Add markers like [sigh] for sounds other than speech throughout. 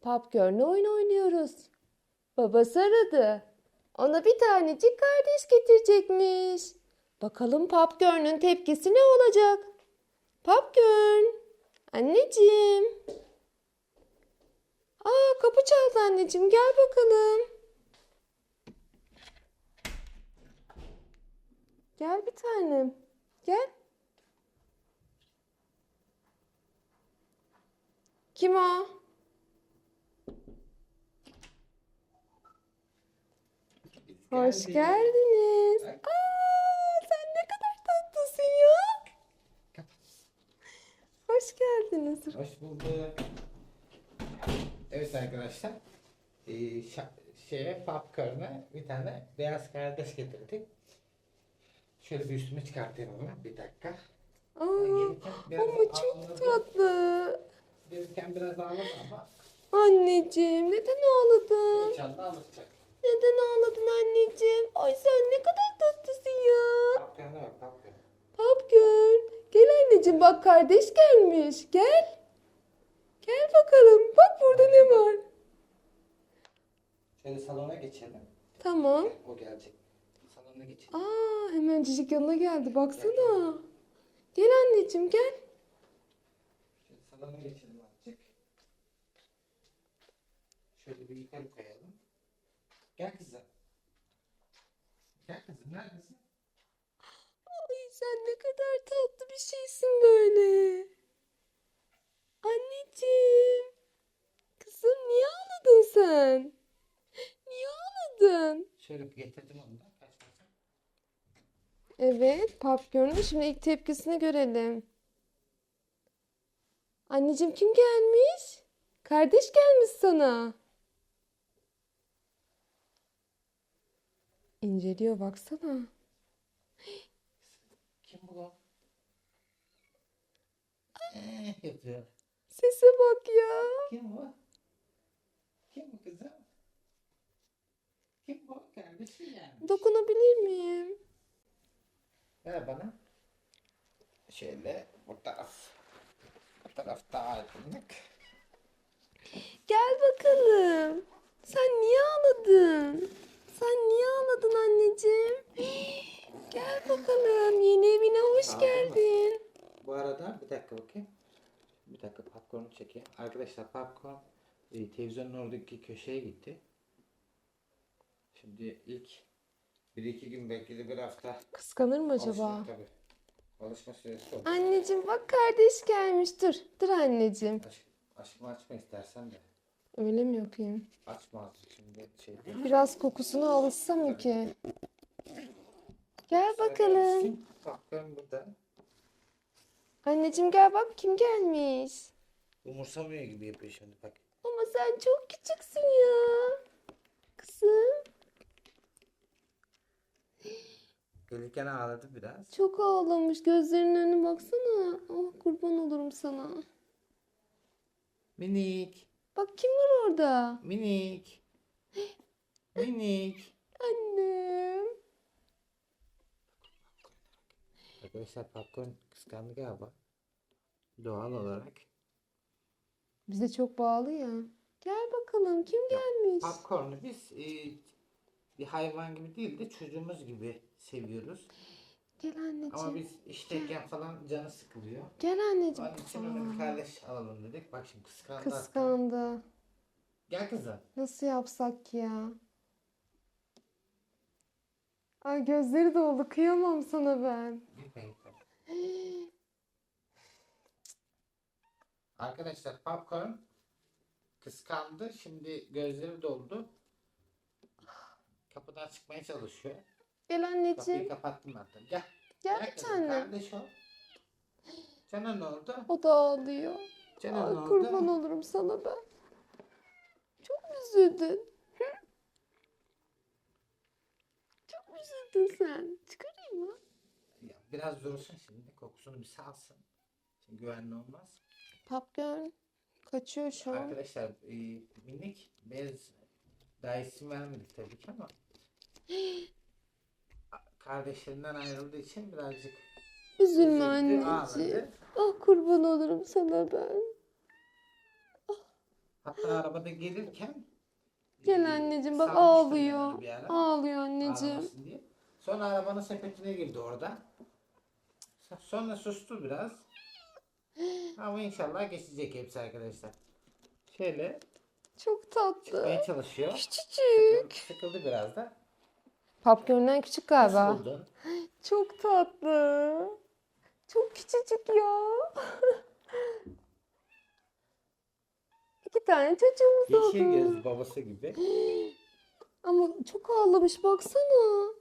Popcorn'la oyun oynuyoruz. Babası aradı. Ona bir tanecik kardeş getirecekmiş. Bakalım Popcorn'un tepkisi ne olacak? Popcorn, anneciğim. Aa kapı çaldı anneciğim gel bakalım. Gel bir tanem. Gel. Kim o? Hoş geldiniz. Aa, sen ne kadar tatlısın ya. Hoş geldiniz. Hoş bulduk. Evet arkadaşlar. Ee, şa- şeye popcorn'a bir tane beyaz kardeş getirdik. Şöyle bir üstümü çıkartayım hemen bir dakika. Aa, Gelirken biraz ama çok ağladı. tatlı. Gelirken biraz ağladı ama Anneciğim neden ağladın? inşallah alışacak. Neden ağladın anneciğim? Ay sen ne kadar tatlısın ya. Popcorn'a bak popcorn. Popcorn. Gel anneciğim bak kardeş gelmiş. Gel. Gel bakalım. Bak burada ne var? Şöyle salona geçelim. Tamam. O gelecek. Salona geçelim. Aa hemen cicik yanına geldi. Baksana. Gel anneciğim gel. Şöyle salona geçelim azıcık. Şöyle bir yukarı koyalım. Gel kızım. Gel kızım neredesin? Ay sen ne kadar tatlı bir şeysin böyle. Anneciğim. Kızım niye ağladın sen? Niye ağladın? Şöyle getirdim onu da. Kaçmasın. Evet, Popcorn'un şimdi ilk tepkisini görelim. Anneciğim kim gelmiş? Kardeş gelmiş sana. İnceliyor baksana. Kim bu? Eh, yapıyor. Sese bak ya. Kim bu? Kim bu kızım? Kim bu? Kardeşim gelmiş. Dokunabilir miyim? Ver bana. Şöyle bu taraf. Bu taraf daha aydınlık. Gel bakalım. Sen niye ağladın? Sen niye ağladın anneciğim? [gasps] Gel bakalım. Yeni evine hoş Ağladın mı? geldin. Bu arada bir dakika bakayım. Bir dakika popcorn'u çekeyim. Arkadaşlar popcorn e, televizyonun oradaki köşeye gitti. Şimdi ilk bir iki gün belki de bir hafta Kıskanır mı acaba? alışma tabii. Alışma süresi oldu. Anneciğim bak kardeş gelmiş. Dur. Dur anneciğim. Aç, açma açma istersen de. Öyle mi yapayım? Açma şimdi şey. Biraz kokusuna alışsam mı ki? Gel bakalım. Kim? Popcorn burada. Anneciğim gel bak kim gelmiş. Umursamıyor gibi yapıyor şimdi bak. Ama sen çok küçüksün ya. Kızım. Gelirken ağladı biraz. Çok ağlamış. Gözlerinin önüne baksana. Oh kurban olurum sana. Minik. Bak kim var orada? Minik. [gasps] Minik. Annem. Arkadaşlar popcorn kıskandı galiba. Doğal olarak. Bize çok bağlı ya. Gel bakalım kim gelmiş? Popcorn'u biz e, bir hayvan gibi değil de çocuğumuz gibi seviyoruz. Gel anneciğim. Ama biz işteyken falan canı sıkılıyor. Gel anneciğim. Onun için ona bir kardeş alalım dedik. Bak şimdi kıskandı. hatta. Kıskandı. Gel kızım. Nasıl yapsak ki ya? Ay gözleri doldu. Kıyamam sana ben. Gitme gitme. [gasps] Arkadaşlar popcorn kıskandı. Şimdi gözleri doldu. Kapıdan çıkmaya çalışıyor. Gel Kapıyı anneciğim. kapattım zaten. Gel. Gel bir kızım, tane. Kardeş ol. Sana ne oldu? O da ağlıyor. Sana Ay ne oldu? kurban olurum sana ben. Çok üzüldün. Hı? Çok üzüldün sen. Çıkarayım mı? Ya, biraz dursun şimdi. Kokusunu bir salsın. Şimdi güvenli olmaz. Popcorn kaçıyor şu an. Arkadaşlar e, minik bez daha isim vermedik tabii ki ama [gasps] kardeşlerinden ayrıldığı için birazcık Üzülme üzüldü, anneciğim. ağladı. Ah kurban olurum sana ben. Hatta arabada gelirken Gel e, anneciğim bak ağlıyor. onu bir ara. Ağlıyor anneciğim. Ağlamasın diye. Sonra arabanın sepetine girdi orada. Sonra sustu biraz. Ama inşallah geçecek hepsi arkadaşlar. Şöyle Çok tatlı. çıkmaya çalışıyor. Küçücük. Sıkıldı biraz da. Popcorn'dan küçük galiba. Nasıl buldun? Çok tatlı. Çok küçücük ya. İki tane çocuğumuz Yeşil oldu. göz babası gibi. Ama çok ağlamış baksana.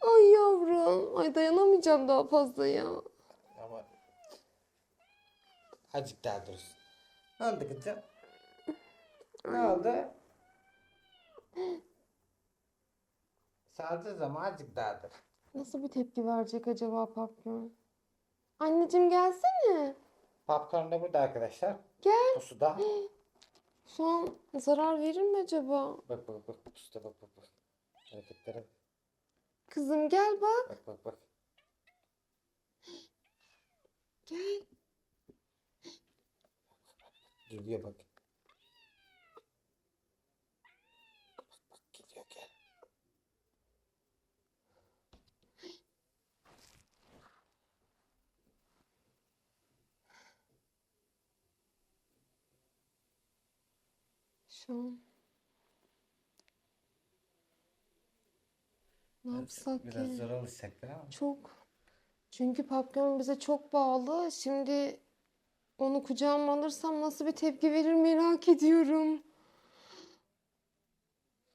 Ay yavrum. Ay dayanamayacağım daha fazla ya. Ama azıcık daha dursun. Ne oldu kızım? Ne oldu? Sağlayacağız ama azıcık. Nasıl bir tepki verecek acaba Popcorn? Anneciğim gelsene. Popcorn da burada arkadaşlar. Gel. Pusuda. [gasps] Şu an zarar verir mi acaba? Bak bak bak pusuda bak bak bak. Hareketlere bak. Kızım gel bak. bak bak bak. [gasps] Gel. Geliyor. Bak bak gidiyor gel. Şu an. Ne yapsak Biraz ki? zor alışacaklar ama. Çok. Çünkü Popcorn bize çok bağlı. Şimdi onu kucağıma alırsam nasıl bir tepki verir merak ediyorum.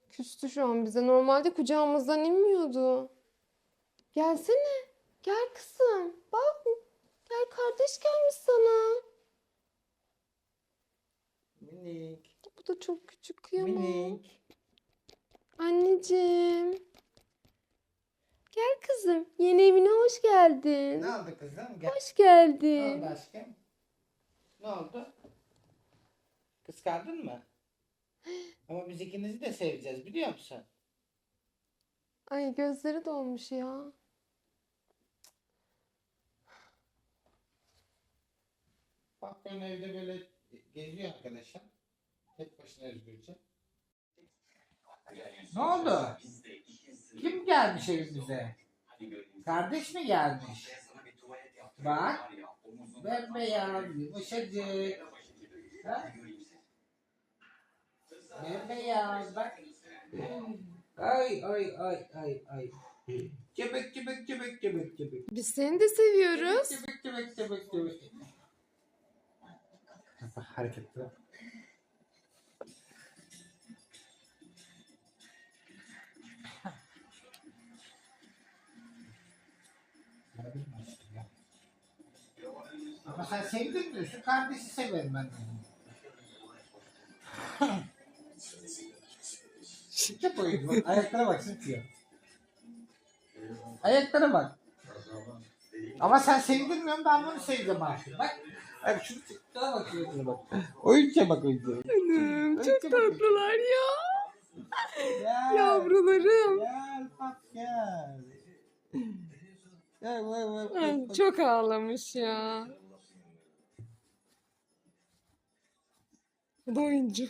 Küstü şu an bize. Normalde kucağımızdan inmiyordu. Gelsene. Gel kızım. Bak. Gel kardeş gelmiş sana. Minik. Bu da çok küçük kıyamam. Minik. Anneciğim. Gel kızım. Yeni evine hoş geldin. Ne oldu kızım? Gel. Hoş Ne geldin. oldu aşkım? Ne oldu? Kıskandın mı? [gasps] Ama biz ikinizi de seveceğiz biliyor musun? Ay gözleri dolmuş ya. Popcorn evde böyle geziyor arkadaşlar. Tek başına özgürce. Ne oldu? Kim gelmiş evimize? Kardeş mi gelmiş? Bak. Bembeyaz, yumuşacık. Ha? Bembeyaz bak. Ay ay ay ay ay. Cıbık cıbık cıbık cıbık cıbık. Biz seni de seviyoruz. Cıbık cıbık cıbık. Bak hareketler. Kardeşi severim ben. Koydu bak. Ayaklara bak sıkıyor. Ayaklara bak. Ama sen sevdirmiyorsun ben bunu sevdim artık. Bak. Bak şu bak şuna bak. Bak. Anam çok tatlılar ya. Gel. Yavrularım. Gel bak gel. Gel bak bak. Ay, çok ağlamış ya. Bu da oyuncu.